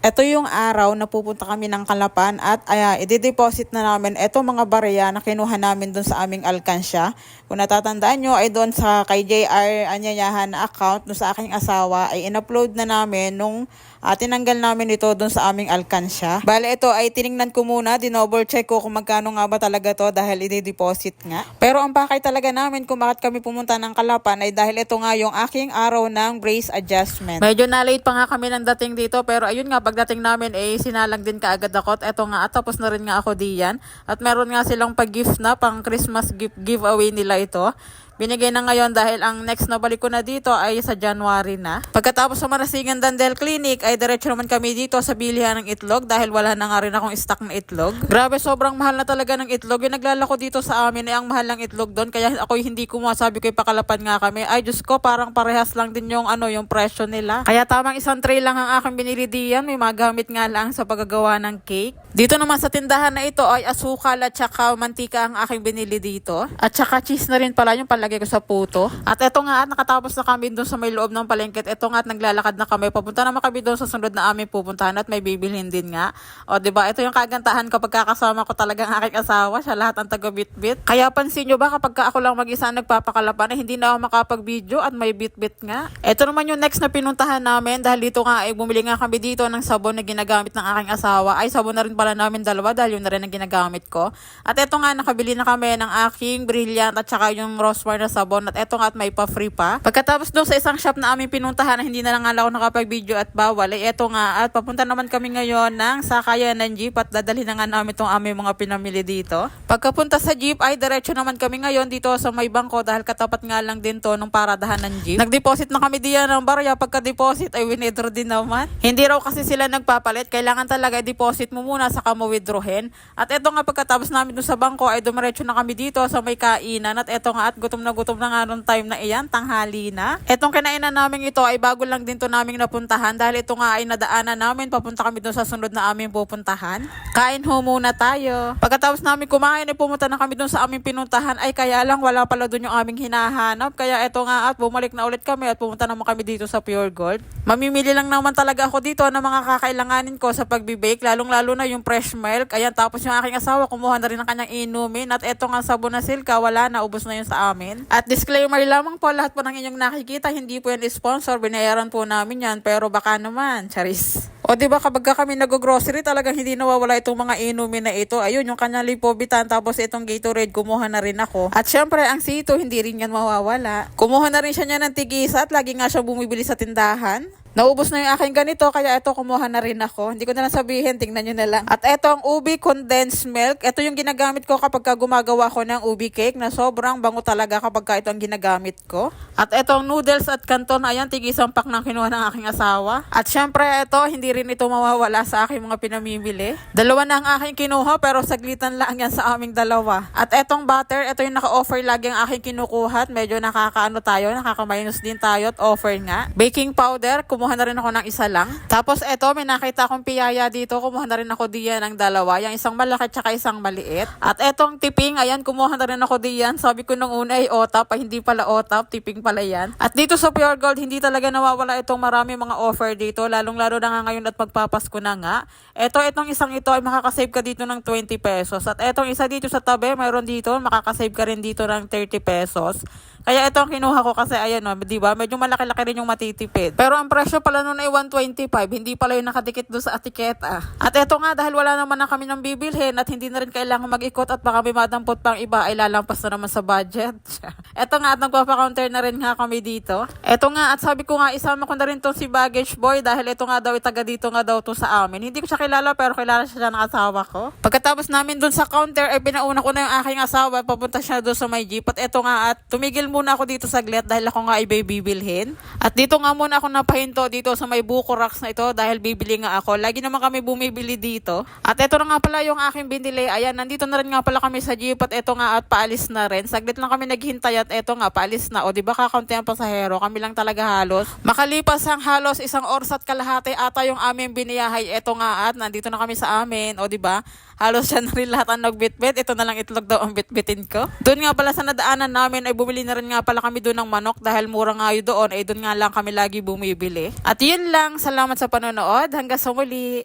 Ito yung araw na pupunta kami ng Kalapan at uh, i-deposit na namin ito mga barya na kinuha namin doon sa aming alkansya. Kung natatandaan nyo ay doon sa kay JR Anyayahan account doon sa aking asawa ay in-upload na namin nung uh, tinanggal namin ito doon sa aming alkansya. Bale ito ay tiningnan ko muna, dinoble check ko kung magkano nga ba talaga to dahil i-deposit nga. Pero ang pakay talaga namin kung bakit kami pumunta ng Kalapan ay dahil ito nga yung aking araw ng brace adjustment. Medyo na-late pa nga kami ng dating dito pero ayun nga pagdating namin eh sinalang din kaagad ako at eto nga at tapos na rin nga ako diyan. At meron nga silang pag-gift na pang Christmas gift giveaway nila ito. Binigay na ngayon dahil ang next na balik ko na dito ay sa January na. Pagkatapos sa Marasingan Dandel Clinic ay diretso naman kami dito sa bilihan ng itlog dahil wala na nga rin akong stock na itlog. Grabe sobrang mahal na talaga ng itlog. Yung naglalako dito sa amin ay ang mahal ng itlog doon kaya ako hindi kumasabi ko pakalapan nga kami. Ay Diyos ko parang parehas lang din yung ano yung presyo nila. Kaya tamang isang tray lang ang aking binili diyan. May magamit nga lang sa paggagawa ng cake. Dito naman sa tindahan na ito ay asukal at saka mantika ang aking binili dito. At saka cheese na rin pala yung palagay ko sa puto. At eto nga at nakatapos na kami doon sa may loob ng palengket. Eto nga at naglalakad na kami. Papunta naman kami doon sa sunod na aming pupuntahan at may bibilhin din nga. O ba diba? ito yung kagantahan kapag kakasama ko talaga ang aking asawa. Siya lahat ang taga-bit-bit. Kaya pansin nyo ba kapag ka ako lang mag-isa nagpapakalapan ay hindi na ako makapag-video at may bit-bit nga. Ito naman yung next na pinuntahan namin dahil dito nga ay bumili nga kami dito ng sabon na ginagamit ng aking asawa. Ay sabon na rin pala namin dalawa dahil yun na rin ang ginagamit ko. At eto nga nakabili na kami ng aking brilliant at saka yung rosmar na sabon at eto nga at may pa-free pa. Pagkatapos doon sa isang shop na aming pinuntahan na hindi na lang ako nakapag-video at bawal ay eto nga at papunta naman kami ngayon ng sakayan ng jeep at dadalhin na nga namin itong aming mga pinamili dito. Pagkapunta sa jeep ay diretso naman kami ngayon dito sa may bangko dahil katapat nga lang din to nung paradahan ng jeep. Nag-deposit na kami diyan ng barya. Pagka-deposit ay winidro din naman. Hindi raw kasi sila nagpapalit. Kailangan talaga i-deposit mo muna sa mo withdrawin. At eto nga pagkatapos namin dun sa bangko ay dumiretso na kami dito sa may kainan. At eto nga at gutom na gutom na nga nung time na iyan, tanghali na. Etong kinainan namin ito ay bago lang din to naming napuntahan dahil ito nga ay nadaanan namin. Papunta kami dun sa sunod na aming pupuntahan. Kain ho muna tayo. Pagkatapos namin kumain ay pumunta na kami dun sa aming pinuntahan ay kaya lang wala pala dun yung aming hinahanap. Kaya eto nga at bumalik na ulit kami at pumunta naman kami dito sa Pure Gold. Mamimili lang naman talaga ako dito ng mga kakailanganin ko sa pagbibake. Lalong lalo na yung fresh milk. Ayan tapos yung aking asawa kumuha na rin ng kanyang inumin. At eto nga sabon na silka wala na ubos na yun sa amin. At disclaimer lamang po lahat po ng inyong nakikita hindi po yan sponsor. Binayaran po namin yan pero baka naman. Charis. O di ba kapag ka kami nag-grocery talagang hindi nawawala itong mga inumin na ito. Ayun yung kanyang lipobitan tapos itong Gatorade kumuha na rin ako. At syempre ang sito hindi rin yan mawawala. Kumuha na rin siya niya ng tigisa at lagi nga siya bumibili sa tindahan. Naubos na yung aking ganito, kaya ito kumuha na rin ako. Hindi ko na lang sabihin, tingnan nyo na lang. At ito ang ubi condensed milk. Ito yung ginagamit ko kapag ka gumagawa ko ng ubi cake na sobrang bango talaga kapag ka ito ang ginagamit ko. At ito ang noodles at kanton, ayan, tigisang pak ng kinuha ng aking asawa. At syempre ito, hindi rin ito mawawala sa aking mga pinamimili. Dalawa na ang aking kinuha pero saglitan lang yan sa aming dalawa. At etong butter, ito yung naka-offer lagi ang aking kinukuha at medyo nakakaano tayo, nakaka-minus din tayo at offer nga. Baking powder, kumuha na rin ako ng isa lang. Tapos eto, may nakita akong piyaya dito. Kumuha na rin ako diyan ng dalawa. Yung isang malaki tsaka isang maliit. At etong tipping, ayan, kumuha na rin ako diyan. Sabi ko nung una ay otap, ay hindi pala otap, tipping pala yan. At dito sa Pure Gold, hindi talaga nawawala itong marami mga offer dito. Lalong-lalo na nga ngayon at magpapasko na nga. Eto, etong isang ito ay makakasave ka dito ng 20 pesos. At etong isa dito sa tabi, mayroon dito, makakasave ka rin dito ng 30 pesos. Kaya ito ang kinuha ko kasi ayan o, di ba? Medyo malaki-laki rin yung matitipid. Pero ang presyo pala nun ay 125, hindi pala yung nakadikit doon sa etiketa. At ito nga, dahil wala naman na kami ng bibilhin at hindi na rin kailangan mag-ikot at baka may madampot pang iba ay lalampas na naman sa budget. ito nga at nagpapa-counter na rin nga kami dito. Ito nga at sabi ko nga isama ko na rin tong si baggage boy dahil ito nga daw itaga dito nga daw to sa amin. Hindi ko siya kilala pero kilala siya ng asawa ko. Pagkatapos namin doon sa counter ay pinauna ko na yung aking asawa papunta siya doon sa may jeep at ito nga at tumigil muna ako dito saglit dahil ako nga ay bibilhin. At dito nga muna ako napahinto dito sa may buko racks na ito dahil bibili nga ako. Lagi naman kami bumibili dito. At ito na nga pala yung aking binili. Ayan, nandito na rin nga pala kami sa jeep at ito nga at paalis na rin. Saglit lang kami naghintay at ito nga paalis na. O di ba kakaunti ang pasahero? Kami lang talaga halos. Makalipas ang halos isang oras at kalahati ata yung aming biniyahay. Ito nga at nandito na kami sa amin. O di ba? Halos siya na rin lahat ang nagbitbit. Ito na lang itlog daw ang bitbitin ko. Doon nga pala sa nadaanan namin ay bumili na rin rin nga pala kami doon ng manok dahil mura nga yun doon. Eh doon nga lang kami lagi bumibili. At yun lang. Salamat sa panonood. Hanggang sa muli.